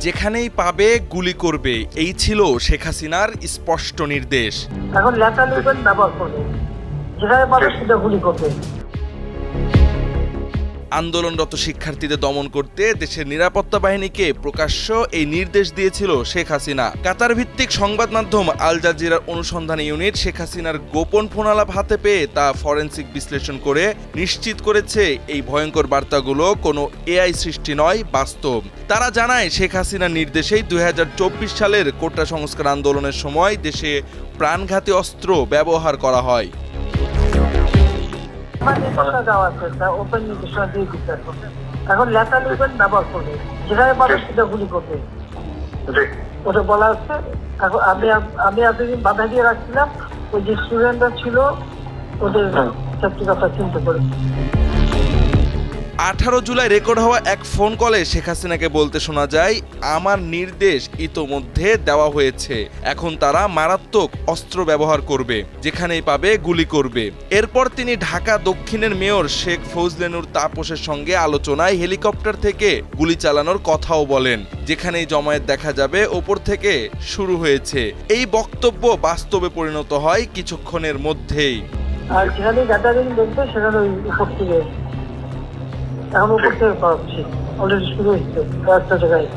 যেখানেই পাবে গুলি করবে। এই ছিল শেখ হাসিনার স্পষ্ট নির্দেশ। এখন লেটার লিখবেন ব্যবহার করবে। যেখানে পাবে সেটা গুলি করবে। আন্দোলনরত শিক্ষার্থীদের দমন করতে দেশের নিরাপত্তা বাহিনীকে প্রকাশ্য এই নির্দেশ দিয়েছিল শেখ হাসিনা। কাতার ভিত্তিক সংবাদ মাধ্যম আল জাজিরার অনুসন্ধানী ইউনিট শেখ হাসিনার গোপন ফোনালাপ হাতে পেয়ে তা ফরেন্সিক বিশ্লেষণ করে নিশ্চিত করেছে এই ভয়ঙ্কর বার্তাগুলো কোনো এআই সৃষ্টি নয়, বাস্তব। তারা জানায়, শেখ হাসিনার নির্দেশেই দুই হাজার চব্বিশ সালের কোটা সংস্কার আন্দোলনের সময় দেশে প্রাণঘাতী অস্ত্র ব্যবহার করা হয়। নির্দেশনা দেওয়া আছে ওপেন নির্দেশনা দিয়ে দিতে এখন। লেখা লিখবেন ব্যবহার করবে যেখানে পাবে সেটা গুলি করবে। ওটা বলা আছে এখন আমি আমি এতদিন বাধা দিয়ে রাখছিলাম ওই যে স্টুডেন্টরা ছিল ওদের সেফটি কথা চিন্তা করে। আঠারো জুলাই রেকর্ড হওয়া এক ফোন কলে শেখ হাসিনাকে বলতে শোনা যায়, আমার নির্দেশ ইতোমধ্যে দেওয়া হয়েছে। এখন তারা মারাত্মক অস্ত্র ব্যবহার করবে, যেখানেই পাবে গুলি করবে। এরপর তিনি ঢাকা দক্ষিণের মেয়র শেখ ফৌজলেনুর তাপসের সঙ্গে আলোচনায় হেলিকপ্টার থেকে গুলি চালানোর কথাও বলেন, যেখানেই জমায়েত দেখা যাবে ওপর থেকে শুরু হয়েছে। এই বক্তব্য বাস্তবে পরিণত হয় কিছুক্ষণের মধ্যেই। আর যেখানে দেখবে সেখানে ওই অলরেডি শুরু কয়েকটা জায়গায়।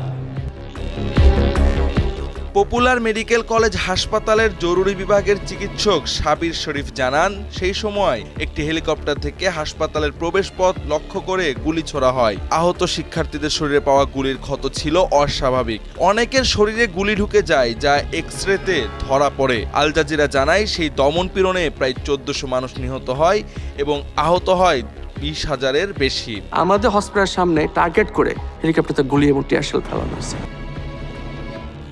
পপুলার মেডিকেল কলেজ হাসপাতালের জরুরি বিভাগের চিকিৎসক সাবির শরীফ জানান, সেই সময় একটি হেলিকপ্টার থেকে হাসপাতালের প্রবেশপথ লক্ষ্য করে গুলি ছোড়া হয়। আহত শিক্ষার্থীদের শরীরে পাওয়া গুলির ক্ষত ছিল অস্বাভাবিক। অনেকের শরীরে গুলি ঢুকে যায়, যা এক্স রেতে ধরা পড়ে। আল জাজিরা জানায়, সেই দমন পীড়নে প্রায় চোদ্দশো মানুষ নিহত হয় এবং আহত হয় বিশ হাজারের বেশি। আমাদের হসপিটালের সামনে টার্গেট করে হেলিকপ্টারতে গুলি এবং টিয়ারশেল ফেলানো হয়েছে।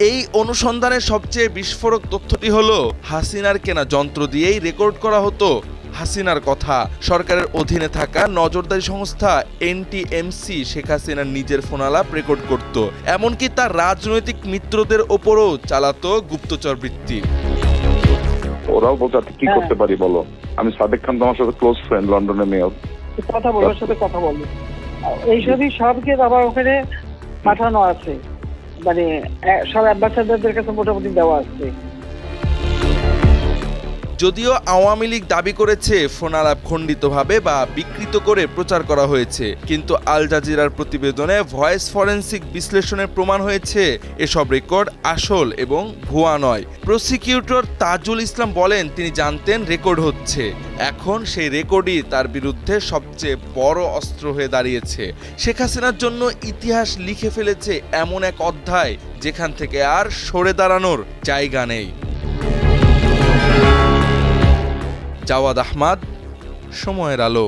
এই অনুসন্ধানের সবচেয়ে বিস্ফোরক তথ্যটি হলো হাসিনার কেনা যন্ত্র দিয়েই রেকর্ড করা হতো হাসিনার কথা। সরকারের অধীনে থাকা নজরদারি সংস্থা এনটিএমসি শেখ হাসিনার নিজের ফোনালাপ রেকর্ড করত। এমনকি তার রাজনৈতিক মিত্রদের ওপরও চালাতো গুপ্তচর বৃত্তি। ওরাও "আচ্ছা, কি করতে পারি বলো? আমি সাদেক খান তোমার সাথে ক্লোজ ফ্রেন্ড লন্ডনের মেয়র। কথা বলো, ওর সাথে কথা বলো। এইসবই সবকে আবার ওখানে পাঠানো আছে। মানে সব অ্যাম্বাসাডারদের কাছে মোটামুটি দেওয়া আছে। যদিও আওয়ামী লীগ দাবি করেছে ফোনালাপ খণ্ডিতভাবে বা বিকৃত করে প্রচার করা হয়েছে, কিন্তু আল জাজিরার প্রতিবেদনে ভয়েস ফরেন্সিক বিশ্লেষণের প্রমাণ হয়েছে, এসব রেকর্ড আসল এবং ভুয়া নয়। প্রসিকিউটর তাজুল ইসলাম বলেন, তিনি জানতেন রেকর্ড হচ্ছে। এখন সেই রেকর্ডই তার বিরুদ্ধে সবচেয়ে বড় অস্ত্র হয়ে দাঁড়িয়েছে। শেখ হাসিনার জন্য ইতিহাস লিখে ফেলেছে এমন এক অধ্যায়, যেখান থেকে আর সরে দাঁড়ানোর জায়গা নেই। জাওয়াদ আহমাদ সময়ের আলো।